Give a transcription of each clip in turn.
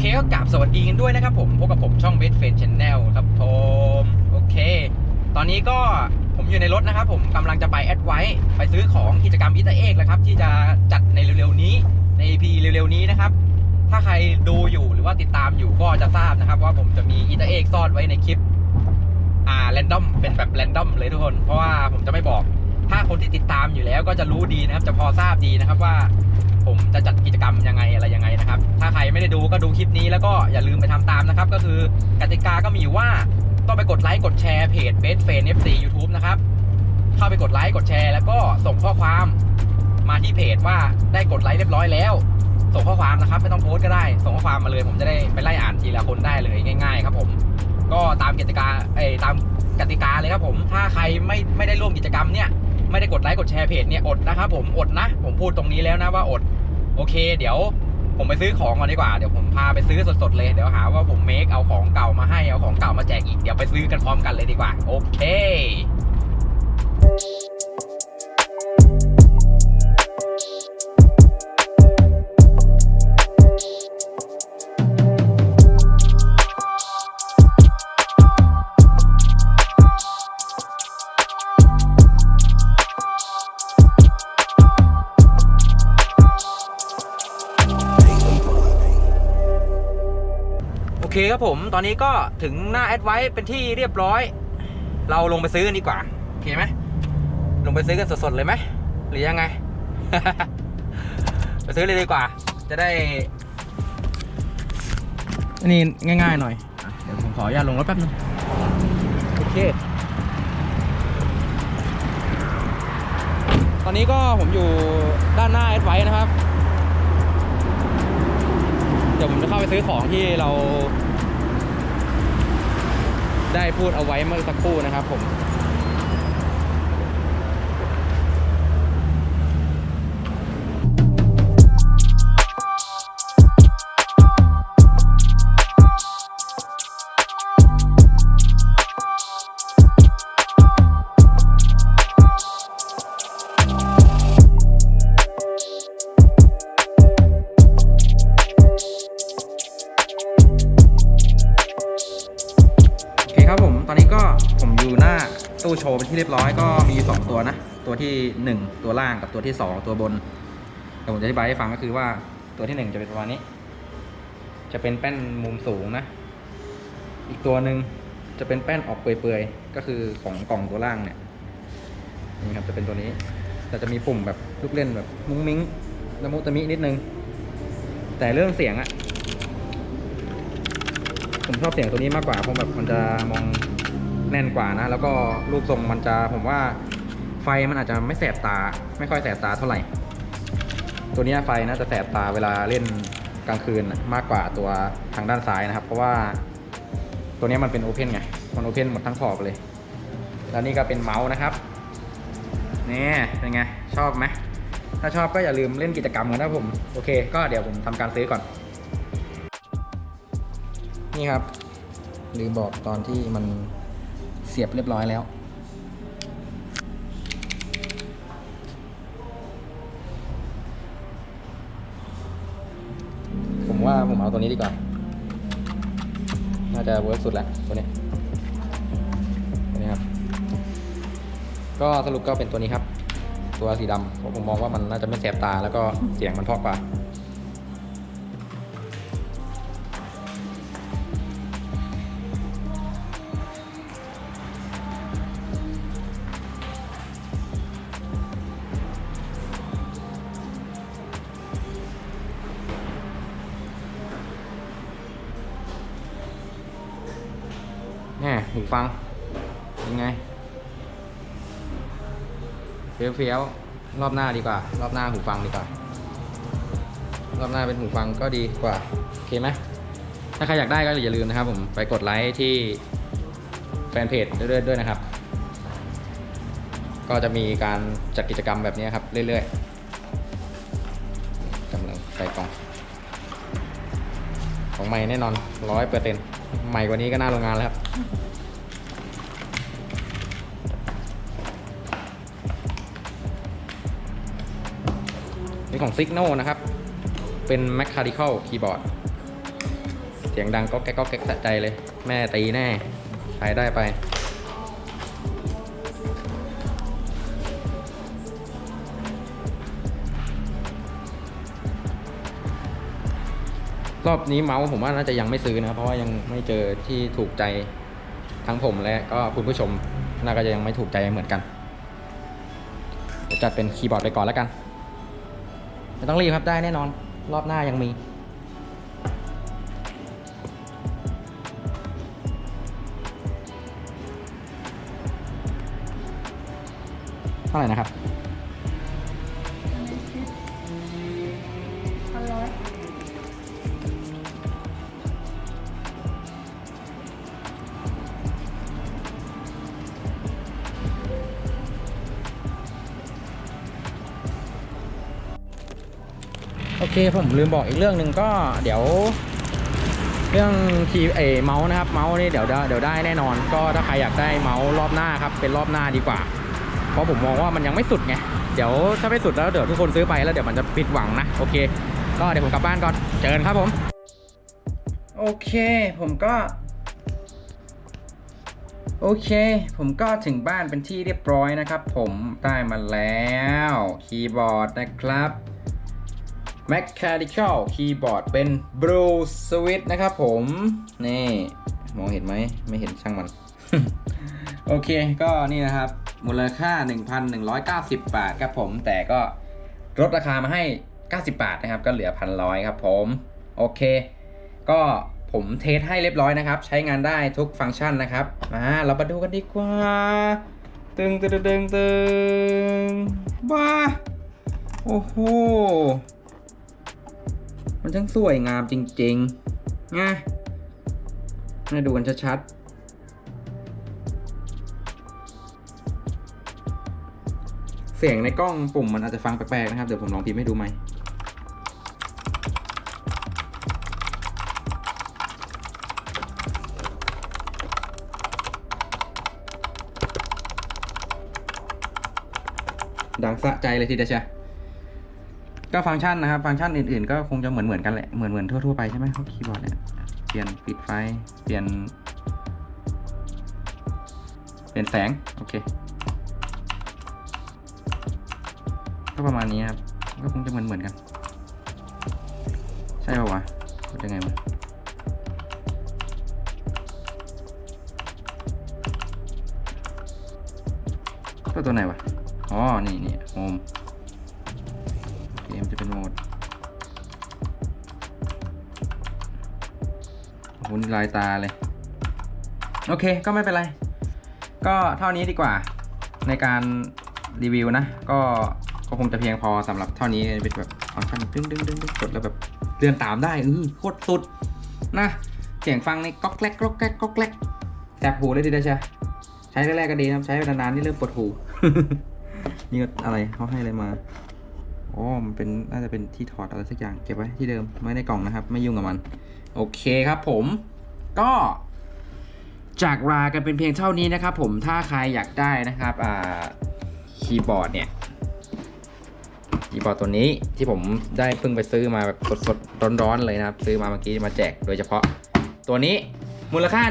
เคก็กราบสวัสดีกันด้วยนะครับผมพบกับผมช่องเบสเฟนชแนลครับผมโอเค ตอนนี้ก็ผมอยู่ในรถนะครับผมกำลังจะไปแอดไว้ไปซื้อของกิจกรรมอิตาเอกแล้วครับที่จะจัดในเร็วๆนี้ใน EP เร็วๆนี้นะครับ ถ้าใครดูอยู่หรือว่าติดตามอยู่ก็จะทราบนะครับ ว่าผมจะมีอิตาเอกซ่อนไว้ในคลิปอ่าแรนดอมเป็นแบบแรนดอมเลยทุกคน เพราะว่าผมจะไม่บอก ถ้าคนที่ติดตามอยู่แล้วก็จะรู้ดีนะครับ จะพอทราบดีนะครับว่า ผมจะจัดกิจกรรมยังไงอะไรยังไงนะครับ ถ้าใครไม่ได้ดูก็ดูคลิปนี้แล้วก็อย่าลืมไปทำตามนะครับ ก็คือกติกาก็มีว่าต้องไปกดไลค์กดแชร์เพจ Best Friend FC YouTube นะครับ เข้าไปกดไลค์กดแชร์แล้วก็ส่งข้อความมาที่เพจว่าได้กดไลค์เรียบร้อยแล้ว ส่งข้อความนะครับ ไม่ต้องโพสก็ได้ ส่งข้อความมาเลยผมจะได้ไปไล่อ่านทีละคนได้เลยง่าย ๆ ครับผม ก็ตามกติกาเอ้ตามกติกาเลยครับผม ถ้าใครไม่ไม่ได้ร่วมกิจกรรมเนี่ย ไม่ได้กดไลค์กดแชร์เพจเนี่ยอดนะครับผมอดนะ ผมพูดตรงนี้แล้วนะว่าอด โอเค เดี๋ยวผมไปซื้อของก่อนดีกว่าเดี๋ยวผมพาไปซื้อสดๆเลยเดี๋ยวหาว่าผมเมคเอาของเก่ามาให้เอาของเก่ามาแจกอีกเดี๋ยวไปซื้อกันพร้อมกันเลยดีกว่า โอเค ครับผมตอนนี้ก็ถึงหน้าแอดไว้เป็นที่เรียบร้อย เราลงไปซื้อกันดีกว่าโอเคไหมลงไปซื้อกันสดๆเลยไหมหรือยังไง ไปซื้อเลยดีกว่า จะได้อันนี้ง่ายๆหน่อย เดี๋ยวผมขออนุญาตลงรถแป๊บนึงโอเค ตอนนี้ก็ผมอยู่ด้านหน้าแอดไว้นะครับ เดี๋ยวผมจะเข้าไปซื้อของที่เรา ได้พูดเอาไว้เมื่อสักครู่นะครับผม อเคครับผมตอนนี้ก็ผมอยู่หน้าตู้โชว์เป็นที่เรียบร้อยก็มีอยู่สองตัวนะ ตัวที่หนึ่งตัวล่างกับตัวที่สองตัวบนเดี๋ยวผมจะอธิบายให้ฟังก็คือว่าตัวที่หนึ่งจะเป็นประมาณนี้ จะเป็นแป้นมุมสูงนะ อีกตัวหนึ่งจะเป็นแป้นออกเปื่อยๆ ก็คือของกล่องตัวล่างเนี่ยนี่ครับจะเป็นตัวนี้แต่จะมีปุ่มแบบลูกเล่นแบบมุ้งมิ้งละมุตะมินิดนึง แต่เรื่องเสียงอะผมชอบเสียงตัวนี้มากกว่าเพราะแบบมันจะมอง แน่นกว่านะ แล้วก็รูปทรงมันจะผมว่าไฟมันอาจจะไม่แสบตา ไม่ค่อยแสบตาเท่าไหร่ ตัวนี้ไฟน่าจะแสบตาเวลาเล่นกลางคืนมากกว่าตัวทางด้านซ้ายนะครับ เพราะว่าตัวนี้มันเป็นโอเพนไง มันโอเพนหมดทั้งขอบเลย แล้วนี่ก็เป็นเมาส์นะครับ นี่เป็นไง ชอบไหม ถ้าชอบก็อย่าลืมเล่นกิจกรรมกันนะผม โอเค ก็เดี๋ยวผมทำการซื้อก่อน นี่ครับ ลืมบอกตอนที่มัน เสียบเรียบร้อยแล้ว ผมว่าผมเอาตัวนี้ดีกว่า น่าจะเวิร์กสุดแล้วตัวนี้ตัวนี้ครับ ก็สรุปก็เป็นตัวนี้ครับ ตัวสีดำเพราะผมมองว่ามันน่าจะไม่แสบตาแล้วก็เสียงมันเพาะกว่า หูฟัง ยังไงเฟี้ยวเฟี้ยวรอบหน้าดีกว่า รอบหน้าหูฟังดีกว่า รอบหน้าเป็นหูฟังก็ดีกว่า โอเคไหมถ้าใครอยากได้ก็อย่าลืมนะครับ ผมไปกดไลค์ที่แฟนเพจเรื่อยๆด้วยนะครับ ก็จะมีการจัดกิจกรรมแบบนี้ครับ เรื่อยๆกำลังใส่กล่อง ของใหม่แน่นอนร้อยเปอร์เซ็นต์ใหม่กว่านี้ก็น้าโรงงานแล้วครับ ของ Signal นะครับ เป็น Mechanical Keyboard เสียงดังก็แก๊กก็แก๊กสะใจเลย แม่ตีแน่ใครได้ไป รอบนี้เมาส์ผมว่าน่าจะยังไม่ซื้อนะ เพราะว่ายังไม่เจอที่ถูกใจทั้งผมและก็คุณผู้ชมน่าจะยังไม่ถูกใจเหมือนกันจัดเป็นคีย์บอร์ดไปก่อนแล้วกัน ไม่ต้องรีบครับได้แน่นอน รอบหน้ายังมี เท่าไหร่นะครับ ร้อย เคผมลืมบอกอีกเรื่องหนึ่งก็เดี๋ยว เรื่องคีย์เอเมาส์นะครับ เมาส์นี่เดี๋ยวเดี๋ยวได้แน่นอน ก็ถ้าใครอยากได้เมาส์รอบหน้าครับ เป็นรอบหน้าดีกว่า เพราะผมมองว่ามันยังไม่สุดไงเดี๋ยวถ้าไม่สุดแล้วเดี๋ยวทุกคนซื้อไปแล้วเดี๋ยวมันจะผิดหวังนะโอเค ก็เดี๋ยวผมกลับบ้านก่อนเจอกันครับผม โอเค ผมก็ โอเค ผมก็ถึงบ้านเป็นที่เรียบร้อยนะครับ ผมได้มาแล้วคีย์บอร์ดนะครับ Mechanical Keyboard เป็น Blue Switch นะครับผม นี่ มองเห็นไหม ไม่เห็นช่างมัน โอเค ก็นี่นะครับ มูลค่า 1,190 บาทครับผม แต่ก็ลดราคามาให้ 90 บาทนะครับ ก็เหลือ1,100ครับผม โอเค ก็ผมเทสให้เรียบร้อยนะครับ ใช้งานได้ทุกฟังก์ชันนะครับ มาเรามาดูกันดีกว่า ตึงตึงตึงตึงบ้าโอ้โห มันช่างสวยงามจริงๆนะมาดูกันชัดๆเสียงในกล้องปุ่มมันอาจจะฟังแปลกๆนะครับ เดี๋ยวผมลองพิมพ์ให้ดูไหม ดังสะใจเลยทีเดียวเชียว ก็ฟังก์ชันนะครับ ฟังก์ชันอื่นๆ ก็คงจะเหมือนเหมือนๆกันแหละ เหมือนเหมือนๆทั่วๆไปใช่ไหมพวกคีย์บอร์ดเนี่ย เปลี่ยนปิดไฟ เปลี่ยน เปลี่ยนแสง โอเค ก็ประมาณนี้ครับ ก็คงจะเหมือนเหมือนๆกัน ใช่ป่าวะเป็นยังไงวะก็ตัวไหนวะ อ๋อ นี่นี่โฮม จะเป็นโหมดหุ่นลายตาเลย โอเคก็ไม่เป็นไร ก็เท่านี้ดีกว่าในการรีวิวนะ ก็ก็คงจะเพียงพอสำหรับเท่านี้เป็นแบบฟังก์ชันดึงดึงดึงดึงกดแล้วแบบเลื่อนตามได้เออโคตรสุดนะเสียงฟังในก๊อกแกลกก๊อกแกลกก๊อกแกลกแสบหูเลยทีเดียวใช่ใช้แรกๆก็ดีนะครับใช้ไปนานๆนี่เริ่มปวดหูนี่ก็อะไรเขาให้อะไรมา อ๋อมันเป็นน่าจะเป็นที่ถอดอะไรสักอย่างเก็บไว้ที่เดิมไม่ในกล่องนะครับ ไม่ยุ่งกับมัน โอเคครับผมก็จากลากันเป็นเพียงเท่านี้นะครับ ผมถ้าใครอยากได้นะครับอ่าคีย์บอร์ดเนี่ยคีย์บอร์ดตัวนี้ที่ผมได้เพิ่งไปซื้อมาแบบสดๆร้อนๆเลยนะครับ ซื้อมาเมื่อกี้มาแจกโดยเฉพาะ ตัวนี้มูลค่า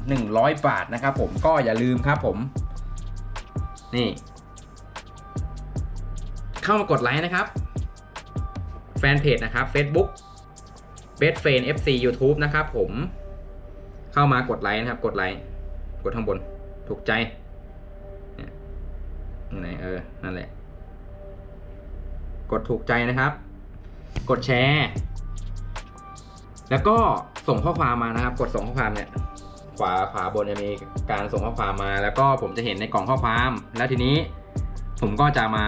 1,100 บาทนะครับ ผมก็อย่าลืมครับผม นี่ เข้ามากดไลค์นะครับ แฟนเพจนะครับ Facebook b e s t f r i e n d FC YouTube นะครับผมเข้ามากดไลค์นะครับ กดไลค์กดข้างบน ถูกใจนี่ยไหนเออ นั่นแหละ กดถูกใจนะครับ กดแชร์ แล้วก็ส่งข้อความมานะครับ กดส่งข้อความเนี่ย ขวาขวาบนจะมีการส่งข้อความมา แล้วก็ผมจะเห็นในกล่องข้อความ แล้วทีนี้ผมก็จะมา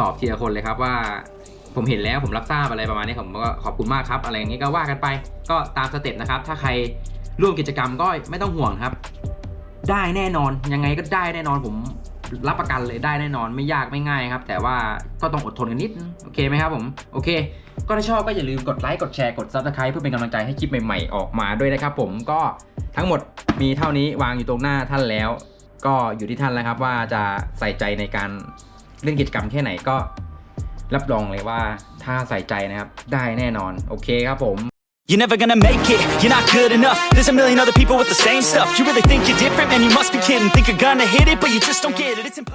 ตอบทีละคนเลยครับว่า ผมเห็นแล้วผมรับทราบอะไรประมาณนี้ผมก็ขอบคุณมากครับ อะไรอย่างนี้ก็ว่ากันไป ก็ตามสเต็ปนะครับ ถ้าใครร่วมกิจกรรมก็ไม่ต้องห่วงครับ ได้แน่นอนยังไงก็ได้แน่นอนผมรับประกันเลยได้แน่นอนไม่ยากไม่ง่ายครับ แต่ว่าก็ต้องอดทนกันนิดโอเคไหมครับผมโอเค ก็ถ้าชอบก็อย่าลืมกดไลค์กดแชร์กด subscribe เพื่อเป็นกำลังใจให้คลิปใหม่ๆออกมาด้วยนะครับผมก็ทั้งหมดมีเท่านี้วางอยู่ตรงหน้าท่านแล้ว ก็อยู่ที่ท่านแล้วครับว่าจะใส่ใจในการ เล่นกิจกรรมแค่ไหนก็รับรองเลยว่าถ้าใส่ใจนะครับได้แน่นอนโอเคครับผม You're never gonna make it, you're not good enough There's a million other people with the same stuff You really think you're different, man, you must be kidding Think you're gonna hit it, but you just don't get it, it's impossible